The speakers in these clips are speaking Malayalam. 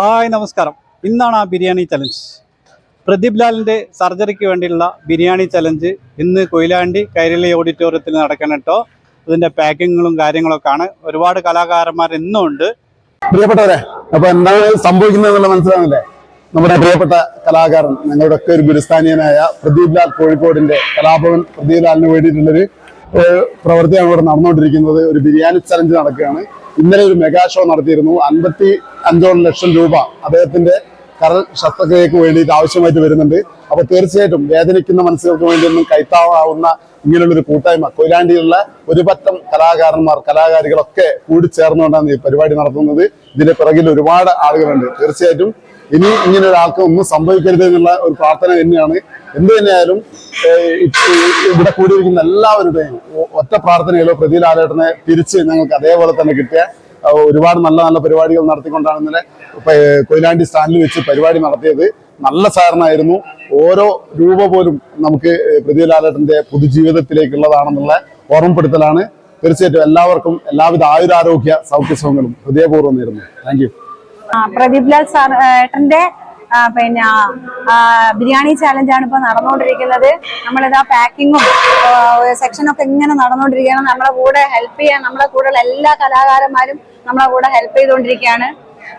ഹായ് നമസ്കാരം. ഇന്നാണ് ആ ബിരിയാണി ചലഞ്ച് പ്രദീപ് ലാലിന്റെ സർജറിക്ക് വേണ്ടിയുള്ള ബിരിയാണി ചലഞ്ച് ഇന്ന് കൊയിലാണ്ടി കൈരളി ഓഡിറ്റോറിയത്തിൽ നടക്കണം കേട്ടോ പാക്കിങ്ങുകളും കാര്യങ്ങളൊക്കെ ആണ് ഒരുപാട് കലാകാരന്മാർ ഇന്നും ഉണ്ട് പ്രിയപ്പെട്ടവരെ അപ്പൊ എന്താണ് സംഭവിക്കുന്നത് എന്നുള്ള മനസ്സിലാവുന്നില്ലേ നമ്മുടെ പ്രിയപ്പെട്ട കലാകാരൻ ഞങ്ങളുടെ ഒക്കെ ഒരു ഗുരുസ്ഥാനീയനായ പ്രദീപ് ലാൽ കോഴിക്കോടിന്റെ കലാഭവൻ പ്രദീപ് ലാലിന് വേണ്ടിയിട്ടുള്ളൊരു പ്രവൃത്തിയാണ് ഇവിടെ നടന്നുകൊണ്ടിരിക്കുന്നത്. ഒരു ബിരിയാണി ചലഞ്ച് നടക്കുകയാണ്. ഇന്നലെ ഒരു മെഗാ ഷോ നടത്തിയിരുന്നു. അൻപത്തി അഞ്ചോളം ലക്ഷം രൂപ അദ്ദേഹത്തിന്റെ കരൾ ശസ്ത്രക്രിയക്ക് വേണ്ടിയിട്ട് ആവശ്യമായിട്ട് വരുന്നുണ്ട്. അപ്പൊ തീർച്ചയായിട്ടും വേദനിക്കുന്ന മനസ്സുകൾക്ക് വേണ്ടിയൊന്നും കൈത്താവാവുന്ന ഇങ്ങനെയുള്ള ഒരു കൂട്ടായ്മ കൊയിലാണ്ടിയിലുള്ള ഒരു പറ്റം കലാകാരന്മാർ കലാകാരികളൊക്കെ കൂടി ചേർന്നുകൊണ്ടാണ് ഈ പരിപാടി നടത്തുന്നത്. ഇതിന്റെ പിറകിൽ ഒരുപാട് ആളുകളുണ്ട്. തീർച്ചയായിട്ടും ഇനി ഇങ്ങനെ ഒരാൾക്ക് ഒന്നും സംഭവിക്കരുത് എന്നുള്ള ഒരു പ്രാർത്ഥന തന്നെയാണ്. എന്ത് തന്നെയായാലും ഇവിടെ കൂടിയിരിക്കുന്ന എല്ലാവരുടെയും ഒറ്റ പ്രാർത്ഥനയിലോ പ്രതിലാലേട്ടനെ തിരിച്ച് ഞങ്ങൾക്ക് അതേപോലെ തന്നെ കിട്ടിയ ഒരുപാട് നല്ല നല്ല പരിപാടികൾ നടത്തിക്കൊണ്ടാണ് ഇന്നലെ കൊയിലാണ്ടി സ്റ്റാൻഡിൽ വെച്ച് പരിപാടി നടത്തിയത്. നല്ല സാറിനായിരുന്നു ഓരോ രൂപ പോലും നമുക്ക് പ്രതിലാലേട്ടന്റെ പുതുജീവിതത്തിലേക്കുള്ളതാണെന്നുള്ള ഓർമ്മപ്പെടുത്തലാണ്. തീർച്ചയായിട്ടും എല്ലാവർക്കും എല്ലാവിധ ആയുരാരോഗ്യ സൗഖ്യസുഖങ്ങളും ഹൃദയപൂർവം നേരുന്നു. താങ്ക് പ്രദീപ് ലാൽ സാർ ഏട്ടന്റെ പിന്നെ ബിരിയാണി ചാലഞ്ചാണ് ഇപ്പൊ നടന്നുകൊണ്ടിരിക്കുന്നത് നമ്മളിതാ പാക്കിങ്ങും സെക്ഷനൊക്കെ ഇങ്ങനെ നടന്നുകൊണ്ടിരിക്കുകയാണ് നമ്മളെ കൂടെ ഹെൽപ്പ് ചെയ്യാൻ നമ്മളെ കൂടെയുള്ള എല്ലാ കലാകാരന്മാരും നമ്മളെ കൂടെ ഹെൽപ്പ് ചെയ്തുകൊണ്ടിരിക്കുകയാണ്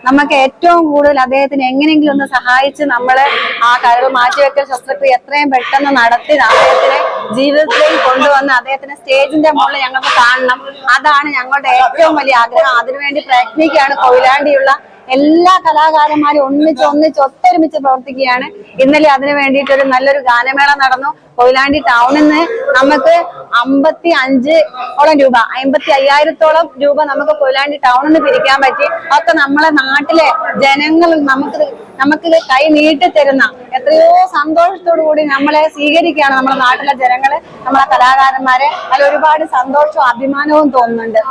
നമുക്ക് ഏറ്റവും കൂടുതൽ അദ്ദേഹത്തിന് എങ്ങനെയെങ്കിലും ഒന്ന് സഹായിച്ച് നമ്മളെ ആ കരൾ മാറ്റിവെക്കൽ ശസ്ത്രക്രിയ എത്രയും പെട്ടെന്ന് നടത്തി അദ്ദേഹത്തിനെ ജീവിതത്തിലേക്ക് കൊണ്ടുവന്ന് അദ്ദേഹത്തിന്റെ സ്റ്റേജിന്റെ മുകളിൽ ഞങ്ങൾക്ക് കാണണം. അതാണ് ഞങ്ങളുടെ ഏറ്റവും വലിയ ആഗ്രഹം. അതിനുവേണ്ടി പ്രയത്നിക്കുകയാണ്. കൊയിലാണ്ടിയുള്ള എല്ലാ കലാകാരന്മാരും ഒന്നിച്ച് ഒന്നിച്ച് ഒത്തൊരുമിച്ച് പ്രവർത്തിക്കുകയാണ്. ഇന്നലെ അതിനു വേണ്ടിയിട്ട് ഒരു നല്ലൊരു ഗാനമേള നടന്നു. കൊയിലാണ്ടി ടൗണിൽ നിന്ന് നമുക്ക് അമ്പത്തി അഞ്ച് ഓളം രൂപ അമ്പത്തി അയ്യായിരത്തോളം രൂപ നമുക്ക് കൊയിലാണ്ടി ടൗണിൽ നിന്ന് പിരിക്കാൻ പറ്റി. ഒക്കെ നമ്മളെ നാട്ടിലെ ജനങ്ങൾ നമുക്ക് നമുക്ക് കൈ നീട്ടി തരുന്ന എത്രയോ സന്തോഷത്തോടു കൂടി നമ്മളെ സ്വീകരിക്കുകയാണ് നമ്മുടെ നാട്ടിലെ ജനങ്ങൾ. നമ്മളെ കലാകാരന്മാരെ അതിൽ ഒരുപാട് സന്തോഷവും അഭിമാനവും തോന്നുന്നുണ്ട്.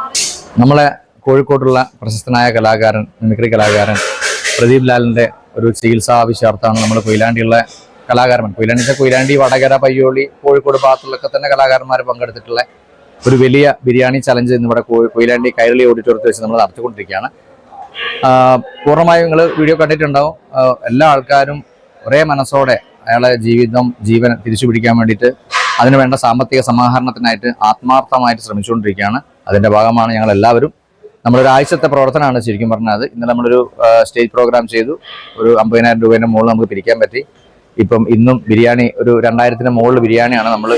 നമ്മളെ കോഴിക്കോട്ടുള്ള പ്രശസ്തനായ കലാകാരൻ മിമിക്രി കലാകാരൻ പ്രദീപ് ലാലിന്റെ ഒരു ചികിത്സാ ആവശ്യാർത്ഥമാണ് നമ്മൾ കൊയിലാണ്ടിയുള്ള കലാകാരന്മാർ കൊയിലാണ്ടിന്റെ കൊയിലാണ്ടി വടകര പയ്യോളി കോഴിക്കോട് ഭാഗത്തുള്ളൊക്കെ തന്നെ കലാകാരന്മാർ പങ്കെടുത്തിട്ടുള്ള ഒരു വലിയ ബിരിയാണി ചലഞ്ച് ഇന്ന് ഇവിടെ കൊയിലാണ്ടി കൈരളി ഓഡിറ്റോറിയത്തിൽ വെച്ച് നമ്മൾ നടത്തിക്കൊണ്ടിരിക്കുകയാണ്. പൂർണമായും നിങ്ങൾ വീഡിയോ കണ്ടിട്ടുണ്ടാവും. എല്ലാ ആൾക്കാരും ഒരേ മനസ്സോടെ അയാളെ ജീവിതം ജീവൻ തിരിച്ചു പിടിക്കാൻ വേണ്ടിയിട്ട് അതിനുവേണ്ട സാമ്പത്തിക സമാഹരണത്തിനായിട്ട് ആത്മാർത്ഥമായിട്ട് ശ്രമിച്ചുകൊണ്ടിരിക്കുകയാണ്. അതിന്റെ ഭാഗമാണ് ഞങ്ങൾ എല്ലാവരും നമ്മളൊരാഴ്ചത്തെ പ്രവർത്തനമാണ് ശരിക്കും പറഞ്ഞത് ഇന്ന് നമ്മളൊരു സ്റ്റേജ് പ്രോഗ്രാം ചെയ്തു. ഒരു അമ്പതിനായിരം രൂപേന്റെ മുകളിൽ നമുക്ക് പിരിക്കാൻ പറ്റി. ഇപ്പം ഇന്നും ബിരിയാണി ഒരു രണ്ടായിരത്തിന് മുകളിൽ ബിരിയാണിയാണ് നമ്മൾ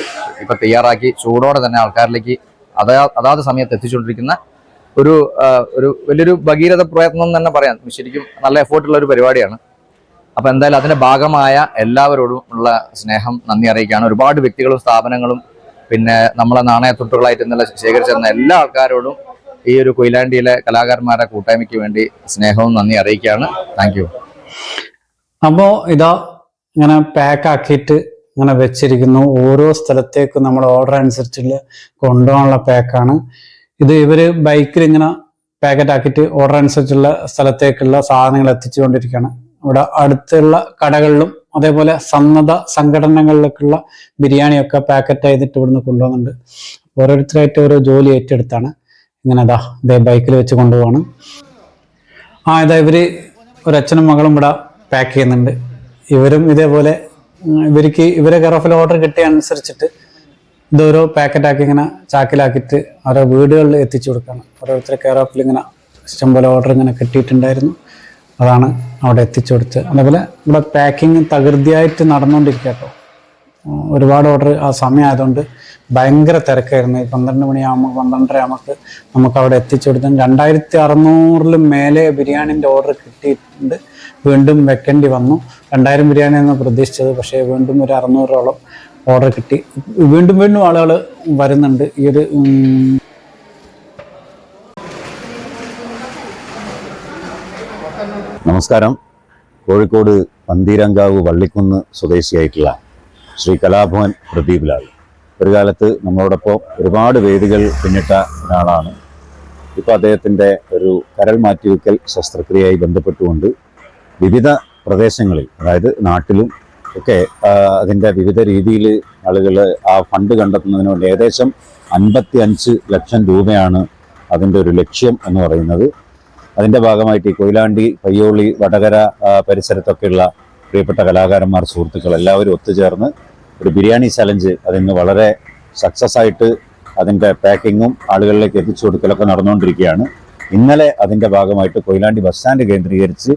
ഇപ്പം തയ്യാറാക്കി ചൂടോടെ തന്നെ ആൾക്കാരിലേക്ക് അതാ അതാത് സമയത്ത് എത്തിച്ചുകൊണ്ടിരിക്കുന്ന ഒരു ഒരു വലിയൊരു ഭഗീരഥ പ്രയത്നം തന്നെ പറയാം. ശരിക്കും നല്ല എഫേർട്ടുള്ള ഒരു പരിപാടിയാണ്. അപ്പം എന്തായാലും അതിന്റെ ഭാഗമായ എല്ലാവരോടും ഉള്ള സ്നേഹം നന്ദി അറിയിക്കുകയാണ്. ഒരുപാട് വ്യക്തികളും സ്ഥാപനങ്ങളും പിന്നെ നമ്മളെ നാണയത്തുട്ടുകളായിട്ട് ഇന്നലെ ശേഖരിച്ചിരുന്ന എല്ലാ ആൾക്കാരോടും ഈ ഒരു കൊയിലാണ്ടിയിലെ കലാകാരന്മാരുടെ കൂട്ടായ്മയ്ക്ക് വേണ്ടി സ്നേഹവും നന്ദി അറിയിക്കുകയാണ്. താങ്ക് യു അപ്പോൾ ഇതാ ഇങ്ങനെ പാക്ക് ആക്കിയിട്ട് ഇങ്ങനെ വെച്ചിരിക്കുന്നു. ഓരോ സ്ഥലത്തേക്കും നമ്മൾ ഓർഡർ അനുസരിച്ചുള്ള കൊണ്ടുപോകാനുള്ള പാക്കാണ് ഇത് ഇവർ ബൈക്കിൽ ഇങ്ങനെ പാക്കറ്റ് ആക്കിയിട്ട് ഓർഡർ അനുസരിച്ചുള്ള സ്ഥലത്തേക്കുള്ള സാധനങ്ങൾ എത്തിച്ചുകൊണ്ടിരിക്കുകയാണ്. ഇവിടെ അടുത്തുള്ള കടകളിലും അതേപോലെ സന്നദ്ധ സംഘടനകളിലേക്കുള്ള ബിരിയാണിയൊക്കെ പാക്കറ്റ് ചെയ്തിട്ട് ഇവിടുന്ന് കൊണ്ടുപോകുന്നുണ്ട് ഓരോരുത്തരായിട്ട് ഓരോ ജോലി ഏറ്റെടുത്താണ്. ഇങ്ങനെ അതാ ഇതേ ബൈക്കിൽ വെച്ച് കൊണ്ടുപോവാണ്. ആ ഇതാ ഇവർ ഒരച്ഛനും മകളും ഇവിടെ പാക്ക് ചെയ്യുന്നുണ്ട്. ഇവരും ഇതേപോലെ ഇവർക്ക് ഇവരെ കെയർ ഓർഡർ കിട്ടിയ അനുസരിച്ചിട്ട് ഇതോരോ പാക്കറ്റാക്കി ഇങ്ങനെ ചാക്കിലാക്കിയിട്ട് ഓരോ വീടുകളിൽ എത്തിച്ചു കൊടുക്കുകയാണ്. ഓരോരുത്തരെ കെയർ ഓഫിൽ ഇങ്ങനെ ഇഷ്ടംപോലെ ഓർഡർ ഇങ്ങനെ കിട്ടിയിട്ടുണ്ടായിരുന്നു. അതാണ് അവിടെ എത്തിച്ചു കൊടുത്തത്. അതേപോലെ ഇവിടെ പാക്കിങ് തകൃതിയായിട്ട് നടന്നുകൊണ്ടിരിക്കുക കേട്ടോ. ഒരുപാട് ഓർഡർ ആ സമയമായതുകൊണ്ട് ഭയങ്കര തിരക്കായിരുന്നു. ഈ പന്ത്രണ്ട് മണിയാകുമ്പോൾ പന്ത്രണ്ടര ആകുമ്പോൾ നമുക്ക് അവിടെ എത്തിച്ചു കൊടുത്തു. രണ്ടായിരത്തി അറുന്നൂറിലും മേലെ ബിരിയാണിന്റെ ഓർഡർ കിട്ടിയിട്ടുണ്ട്. വീണ്ടും വെക്കേണ്ടി വന്നു. രണ്ടായിരം ബിരിയാണി എന്ന് പ്രതീക്ഷിച്ചത് പക്ഷേ വീണ്ടും ഒരു അറുന്നൂറോളം ഓർഡർ കിട്ടി. വീണ്ടും വീണ്ടും ആളുകൾ വരുന്നുണ്ട്. ഈ ഒരു നമസ്കാരം. കോഴിക്കോട് പന്തീരങ്കാവ് വള്ളിക്കുന്ന് സ്വദേശിയായിട്ടുള്ള ശ്രീ കലാഭവൻ പ്രദീപ് ലാൽ ഒരു കാലത്ത് നമ്മളോടൊപ്പം ഒരുപാട് വേദികൾ പിന്നിട്ട ഒരാളാണ്. ഇപ്പോൾ അദ്ദേഹത്തിന്റെ ഒരു കരൾ മാറ്റിവെക്കൽ ശസ്ത്രക്രിയയായി ബന്ധപ്പെട്ടുകൊണ്ട് വിവിധ പ്രദേശങ്ങളിൽ അതായത് നാട്ടിലും ഒക്കെ അതിന്റെ വിവിധ രീതിയിൽ ആളുകൾ ആ ഫണ്ട് കണ്ടെത്തുന്നതിന് വേണ്ടി ഏകദേശം അൻപത്തി അഞ്ച് ലക്ഷം രൂപയാണ് അതിന്റെ ഒരു ലക്ഷ്യം എന്ന് പറയുന്നത്. അതിന്റെ ഭാഗമായിട്ട് ഈ കൊയിലാണ്ടി പയ്യോളി വടകര പരിസരത്തൊക്കെയുള്ള പ്രിയപ്പെട്ട കലാകാരന്മാർ സുഹൃത്തുക്കൾ എല്ലാവരും ഒത്തുചേർന്ന് ഒരു ബിരിയാണി ചലഞ്ച് അതിന്ന് വളരെ സക്സസ് ആയിട്ട് അതിന്റെ പാക്കിങ്ങും ആളുകളിലേക്ക് എത്തിച്ചു കൊടുക്കലൊക്കെ നടന്നുകൊണ്ടിരിക്കുകയാണ്. ഇന്നലെ അതിന്റെ ഭാഗമായിട്ട് കൊയിലാണ്ടി ബസ് സ്റ്റാൻഡ് കേന്ദ്രീകരിച്ച്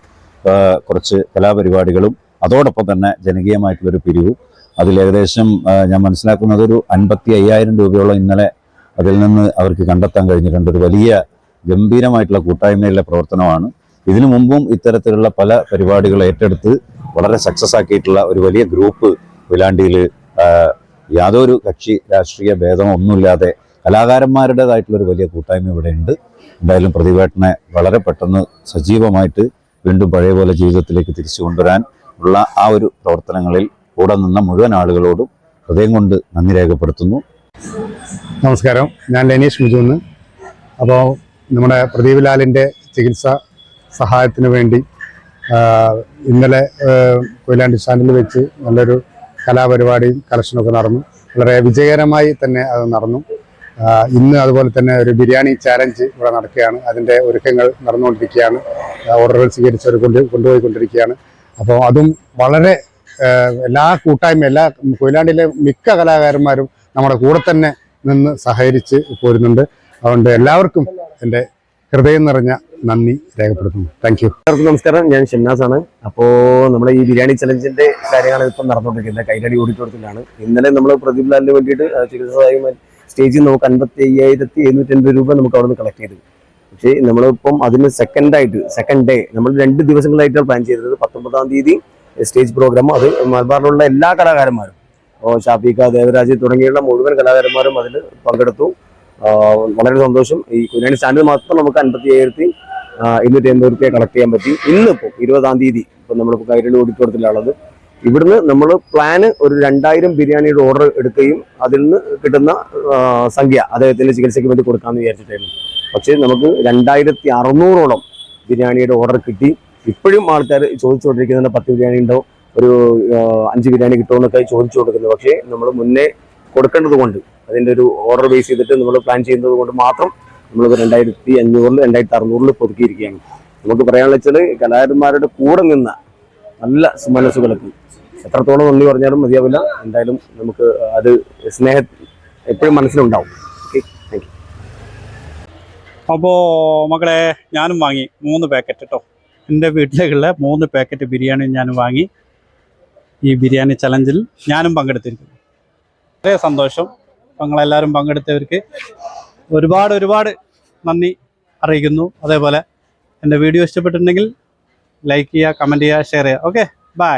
കുറച്ച് കലാപരിപാടികളും അതോടൊപ്പം തന്നെ ജനകീയമായിട്ടുള്ളൊരു പിരിവും. അതിൽ ഏകദേശം ഞാൻ മനസ്സിലാക്കുന്നത് ഒരു അൻപത്തി അയ്യായിരം രൂപയോളം ഇന്നലെ അതിൽ നിന്ന് അവർക്ക് കണ്ടെത്താൻ കഴിഞ്ഞിട്ടുണ്ട്. ഒരു വലിയ ഗംഭീരമായിട്ടുള്ള കൂട്ടായ്മയിലെ പ്രവർത്തനമാണ്. ഇതിനു മുമ്പും ഇത്തരത്തിലുള്ള പല പരിപാടികൾ ഏറ്റെടുത്ത് വളരെ സക്സസ് ആക്കിയിട്ടുള്ള ഒരു വലിയ ഗ്രൂപ്പ് കൊയിലാണ്ടിയിൽ യാതൊരു കക്ഷി രാഷ്ട്രീയ ഭേദമൊന്നുമില്ലാതെ ഒന്നുമില്ലാതെ കലാകാരന്മാരുടേതായിട്ടുള്ള ഒരു വലിയ കൂട്ടായ്മ ഇവിടെ ഉണ്ട് എന്തായാലും പ്രതിഭേട്ടനെ വളരെ പെട്ടെന്ന് സജീവമായിട്ട് വീണ്ടും പഴയ പോലെ ജീവിതത്തിലേക്ക് തിരിച്ചു കൊണ്ടുവരാൻ ഉള്ള ആ ഒരു പ്രവർത്തനങ്ങളിൽ കൂടെ നിന്ന മുഴുവൻ ആളുകളോടും ഹൃദയം കൊണ്ട് നന്ദി രേഖപ്പെടുത്തുന്നു. നമസ്കാരം. ഞാൻ ലെനീഷ് മുജൂന്ന്. അപ്പോൾ നമ്മുടെ പ്രദീപ് ലാലിന്റെ ചികിത്സ സഹായത്തിന് വേണ്ടി ഇന്നലെ കൊയിലാണ്ടി സ്റ്റാൻഡിൽ വെച്ച് നല്ലൊരു കലാപരിപാടിയും കളക്ഷനൊക്കെ നടന്നു. വളരെ വിജയകരമായി തന്നെ അത് നടന്നു. ഇന്ന് അതുപോലെ തന്നെ ഒരു ബിരിയാണി ചാലഞ്ച് ഇവിടെ നടക്കുകയാണ്. അതിന്റെ ഒരുക്കങ്ങൾ നടന്നുകൊണ്ടിരിക്കുകയാണ്. ഓർഡറുകൾ സ്വീകരിച്ചവർ കൊണ്ട് കൊണ്ടുപോയിക്കൊണ്ടിരിക്കുകയാണ്. അപ്പോൾ അതും വളരെ എല്ലാ കൂട്ടായ്മ എല്ലാ കൊയിലാണ്ടിയിലെ മിക്ക കലാകാരന്മാരും നമ്മുടെ കൂടെ തന്നെ നിന്ന് സഹകരിച്ച് പോരുന്നുണ്ട്. അതുകൊണ്ട് എല്ലാവർക്കും എന്റെ ഹൃദയം നിറഞ്ഞ നന്ദി രേഖപ്പെടുത്തുന്നു. താങ്ക് യു നമസ്കാരം. ഞാൻ ഷിംനാസ് ആണ്. അപ്പോൾ നമ്മുടെ ഈ ബിരിയാണി ചലഞ്ചിന്റെ കാര്യങ്ങളാണ് ഇപ്പം നടന്നുകൊണ്ടിരിക്കുന്നത് കൈരടി ഓഡിറ്റോറിയത്തിലാണ്. ഇന്നലെ നമ്മൾ പ്രദീപ് ലാലിന് വേണ്ടിയിട്ട് ചികിത്സ ചികിത്സയായി സ്റ്റേജിൽ നമുക്ക് അൻപത്തി അയ്യായിരത്തി എഴുന്നൂറ്റി അൻപത് രൂപ നമുക്ക് അവിടെ നിന്ന് കളക്ട് ചെയ്തു. പക്ഷേ നമ്മളിപ്പം അതിന് സെക്കൻഡായിട്ട് സെക്കൻഡ് ഡേ നമ്മൾ രണ്ട് ദിവസങ്ങളായിട്ടാണ് പ്ലാൻ ചെയ്തത്. പത്തൊമ്പതാം തീയതി സ്റ്റേജ് പ്രോഗ്രാം അത് മലബാറിലുള്ള എല്ലാ കലാകാരന്മാരും അപ്പോൾ ഷാഫിക്ക ദേവരാജ് തുടങ്ങിയുള്ള മുഴുവൻ കലാകാരന്മാരും അതിൽ പങ്കെടുത്തു. വളരെ സന്തോഷം. ഈ കുഞ്ഞാണി സ്റ്റാൻഡിൽ മാത്രം നമുക്ക് അൻപത്തി അയ്യായിരത്തി ഇരുന്നൂറ്റി എൺപത് റുപ്യ കളക്ട് ചെയ്യാൻ പറ്റി. ഇന്നിപ്പോൾ ഇരുപതാം തീയതി ഇപ്പം നമ്മളിപ്പോൾ കൈരളി ഓഡിറ്റോറിയത്തിലുള്ളത് ഇവിടുന്ന് നമ്മൾ പ്ലാന് ഒരു രണ്ടായിരം ബിരിയാണിയുടെ ഓർഡർ എടുക്കുകയും അതിൽ നിന്ന് കിട്ടുന്ന സംഖ്യ അദ്ദേഹത്തിന്റെ ചികിത്സയ്ക്ക് വേണ്ടി കൊടുക്കാമെന്ന് വിചാരിച്ചിട്ടായിരുന്നു. പക്ഷേ നമുക്ക് രണ്ടായിരത്തി അറുന്നൂറോളം ബിരിയാണിയുടെ ഓർഡർ കിട്ടി. ഇപ്പോഴും ആൾക്കാർ ചോദിച്ചുകൊണ്ടിരിക്കുന്നുണ്ട് പത്ത് ബിരിയാണി ഉണ്ടോ ഒരു അഞ്ച് ബിരിയാണി കിട്ടുമെന്നൊക്കെ ചോദിച്ചു കൊടുക്കുന്നത് പക്ഷേ നമ്മൾ മുന്നേ കൊടുക്കേണ്ടത് കൊണ്ട് അതിന്റെ ഒരു ഓർഡർ ബേസ് ചെയ്തിട്ട് നമ്മൾ പ്ലാൻ ചെയ്യുന്നത് കൊണ്ട് മാത്രം നമ്മൾ രണ്ടായിരത്തി അഞ്ഞൂറിൽ രണ്ടായിരത്തി അറുന്നൂറിൽ പുതുക്കിയിരിക്കുകയാണ്. നമുക്ക് പറയാനുള്ള വെച്ചാൽ കലാകാരന്മാരുടെ കൂടെ നിന്ന നല്ല മനസ്സുകൾക്ക് എത്രത്തോളം നന്ദി പറഞ്ഞാലും മതിയാവില്ല. എന്തായാലും നമുക്ക് അത് സ്നേഹ എപ്പോഴും മനസ്സിലുണ്ടാവും. ഓക്കെ താങ്ക് യു അപ്പോൾ മക്കളെ ഞാനും വാങ്ങി മൂന്ന് പാക്കറ്റ് കേട്ടോ എന്റെ വീട്ടിലേക്കുള്ള മൂന്ന് പാക്കറ്റ് ബിരിയാണി ഞാൻ വാങ്ങി. ഈ ബിരിയാണി ചലഞ്ചിൽ ഞാനും പങ്കെടുത്തിരിക്കുന്നു. വളരെ സന്തോഷം. നിങ്ങളെല്ലാവരും പങ്കെടുത്തവർക്ക് ഒരുപാട് ഒരുപാട് നന്ദി അറിയിക്കുന്നു. അതേപോലെ എന്റെ വീഡിയോ ഇഷ്ടപ്പെട്ടിട്ടുണ്ടെങ്കിൽ ലൈക്ക് ചെയ്യുക കമന്റ് ചെയ്യുക ഷെയർ ചെയ്യുക. Okay bye